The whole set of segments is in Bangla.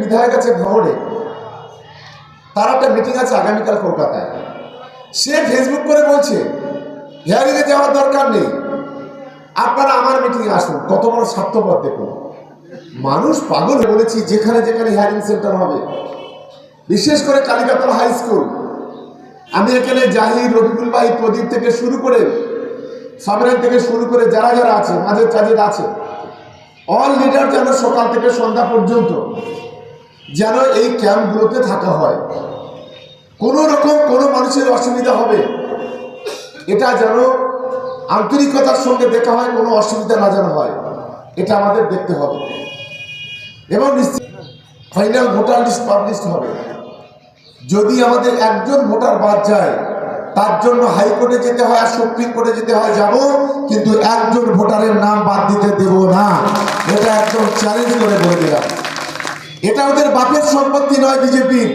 বিধায়ক আছে ভ্রমণে তার একটা মিটিং আছে আগামীকাল কলকাতায়। সে ফেসবুক করে বলছে হিয়ারিংয়ে যাওয়ার দরকার নেই। আপনারা আমার মিটিংয়ে আসুন। কত বড় স্বার্থপর দেখুন। মানুষ পাগল বলেছি, যেখানে যেখানে হিয়ারিং সেন্টার হবে। বিশেষ করে কালিকাতলা হাই স্কুল আমি এখানে জাহির, রবিকুল ভাই, প্রদীপ থেকে শুরু করে সামরান থেকে শুরু করে যারা যারা আছে, মাঝে চাজেদ আছে অল লিডার যেন সকাল থেকে সন্ধ্যা পর্যন্ত যেন এই ক্যাম্পগুলোতে থাকা হয়। কোনো রকম কোনো মানুষের অসুবিধা হবে। এটা যেন আন্তরিকতার সঙ্গে দেখা হয়, কোনো অসুবিধা না যেন হয়। এটা আমাদের দেখতে হবে। এবং নিশ্চিত ফাইনাল ভোটার লিস্ট পাবলিশ হবে। যদি আমাদের একজন ভোটার বাদ যায়, তার জন্য হাইকোর্টে যেতে হয় আর সুপ্রিম কোর্টে যেতে হয়, যাব, কিন্তু একজন ভোটারের নাম বাদ দিতে দেব না। এটা একদম চ্যালেঞ্জ করে বলে দিলাম। এটা ওদের বাপের সম্পত্তি নয় বিজেপির।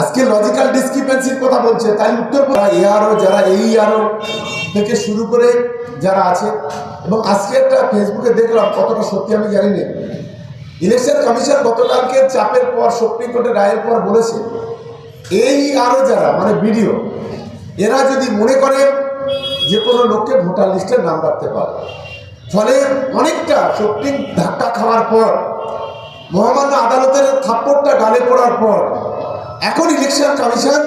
আজকে লজিক্যাল ডিসক্রিপেন্সির কথা বলছে, তাই উত্তর এআরও যারা এই আরও থেকে শুরু করে যারা আছে, এবং আজকে একটা ফেসবুকে দেখলাম, কতটা সত্যি আমি জানি না ইলেকশন কমিশন গতকালকে চাপের পর সুপ্রিম কোর্টের রায়ের পর বলেছে এই আরও যারা মানে ভিডিও এরা যদি মনে করে যে কোনো লোককে ভোটার লিস্টে নাম রাখতে পারে, ফলে অনেকটা সুপ্রিম ধাক্কা খাওয়ার পর মহামান্য আদালতের থাপ্পড়টা গালে পড়ার পর এখন ইলেকশন কমিশন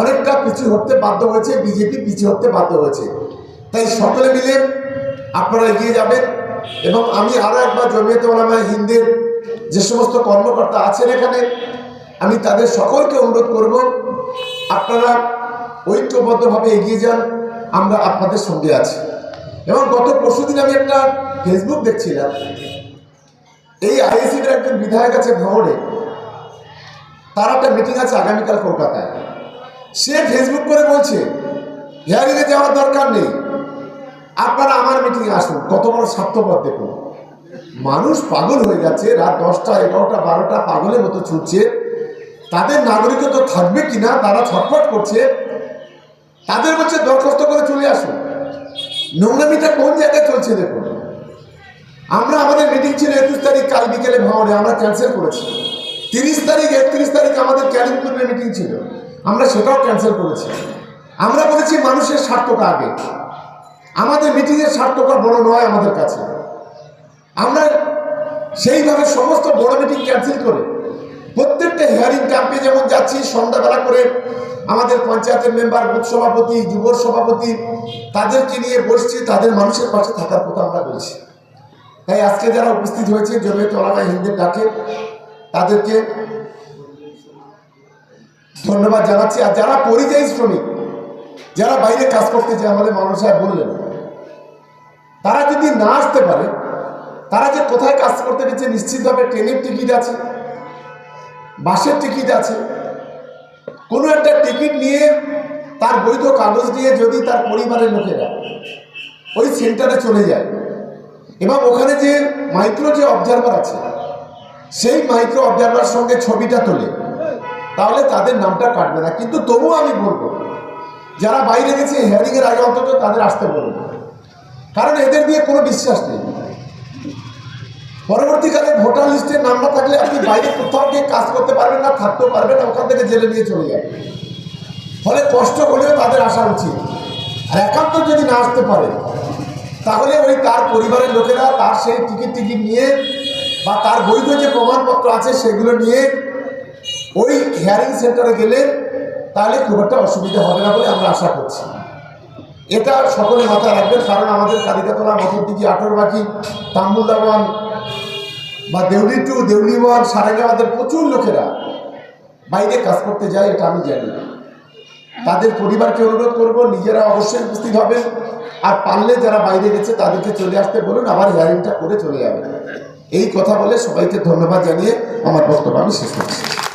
অনেকটা পিছু হতে বাধ্য হয়েছে বিজেপি পিছু হতে বাধ্য হয়েছে। তাই সকলে মিলে আপনারা এগিয়ে যাবেন এবং আমি আরও একবার জমিয়তে ওলামা হিন্দের যে সমস্ত কর্মকর্তা আছেন এখানে, আমি তাদের সকলকে অনুরোধ করব, আপনারা ঐক্যবদ্ধভাবে এগিয়ে যান, আমরা আপনাদের সঙ্গে আছি। এবং গত পরশুদিন আমি একটা ফেসবুক দেখছিলাম। এই আইএসির একজন বিধায়ক আছে ভ্রমণে। তার একটা মিটিং আছে আগামীকাল কলকাতায়। সে ফেসবুক করে বলছে হিয়ারিংয়ে যাওয়ার দরকার নেই। আপনারা আমার মিটিংয়ে আসুন। কত বড় স্বার্থপর দেখুন। মানুষ পাগল হয়ে যাচ্ছে, রাত দশটা, এগারোটা, বারোটা, পাগলের মতো ছুটছে। তাদের নাগরিকত্ব থাকবে কিনা, তারা ছটফট করছে। তাদের বলছে, দরখাস্ত করে চলে আসুন। নোংরামিটা কোন জায়গায় চলছে দেখুন। আমরা আমাদের মিটিং ছিল একুশ তারিখ, কাল বিকেলে ভাঙড়ে আমরা ক্যান্সেল করেছি। তিরিশ তারিখ, একত্রিশ তারিখ আমাদের ক্যালিফোর্নিয়া মিটিং ছিল। আমরা সেটাও ক্যান্সেল করেছি। আমরা বলেছি মানুষের স্বার্থটা আগে। আমাদের মিটিংয়ের স্বার্থটা বড় নয় আমাদের কাছে। আমরা সেইভাবে সমস্ত বড় মিটিং ক্যান্সেল করে প্রত্যেকটা হিয়ারিং ক্যাম্পে যেমন যাচ্ছি, সন্ধ্যাবেলা করে আমাদের পঞ্চায়েতের মেম্বার বুথ সভাপতি, যুব সভাপতি, তাদেরকে নিয়ে বসছি, তাদের মানুষের পাশে থাকার কথা আমরা বলছি। তাই আজকে যারা উপস্থিত হয়েছে জমিয়ত ওলামা হিন্দের ডাকে, তাদেরকে ধন্যবাদ জানাচ্ছি। আর যারা পরিযায়ী শ্রমিক, যারা বাইরে কাজ করতে যায়, আমাদের মানুষ সাহেব বললেন, তারা যদি না আসতে পারে, তারা যে কোথায় কাজ করতে গেছে, নিশ্চিতভাবে ট্রেনের টিকিট আছে, বাসের টিকিট আছে। কোনো একটা টিকিট নিয়ে তার বৈধ কাগজ নিয়ে যদি তার পরিবারের লোকেরা ওই সেন্টারে চলে যায় এবং ওখানে যে মাইক্রো যে অবজারভার আছে, সেই মাইক্রো অবজারভার সঙ্গে ছবিটা তোলে। তাহলে তাদের নামটা কাটবে না। কিন্তু তবুও আমি বলব, যারা বাইরে গেছে হেয়ারিংয়ের আগে অন্তত তাদের আসতে বলব কারণ এদের দিয়ে কোনো বিশ্বাস নেই। পরবর্তীকালে ভোটার লিস্টে নাম না থাকলে আপনি বাইরে কোথাও গিয়ে কাজ করতে পারবেন না, থাকতেও পারবেন না, ওখান থেকে জেলে নিয়ে চলে যাবে ফলে কষ্ট হলেও তাদের আসা উচিত। আর একান্ত যদি না আসতে পারে তাহলে ওই তার পরিবারের লোকেরা তার সেই টিকিট টিকিট নিয়ে বা তার বৈধ যে প্রমাণপত্র আছে সেগুলো নিয়ে ওই হিয়ারিং সেন্টারে গেলে তাহলে খুব একটা অসুবিধা হবে না বলে আমরা আশা করছি। এটা সকলে মাথায় রাখবেন, কারণ আমাদের কালিকাতলা মতদিঘি আঠরবাকি তাম্বুলদাবান বা দেউলি টু দেউলি ওয়ান সারেগাঁওয়াদের প্রচুর লোকেরা বাইরে কাজ করতে যায়, এটা আমি জানি। তাদের পরিবারকে অনুরোধ করব, নিজেরা অবশ্যই উপস্থিত হবেন। আর পারলে যারা বাইরে গেছে, তাদেরকে চলে আসতে বলুন, আবার হিয়ারিংটা করে চলে যাবে এই কথা বলে সবাইকে ধন্যবাদ জানিয়ে আমার বক্তব্য আমি শেষ করছি।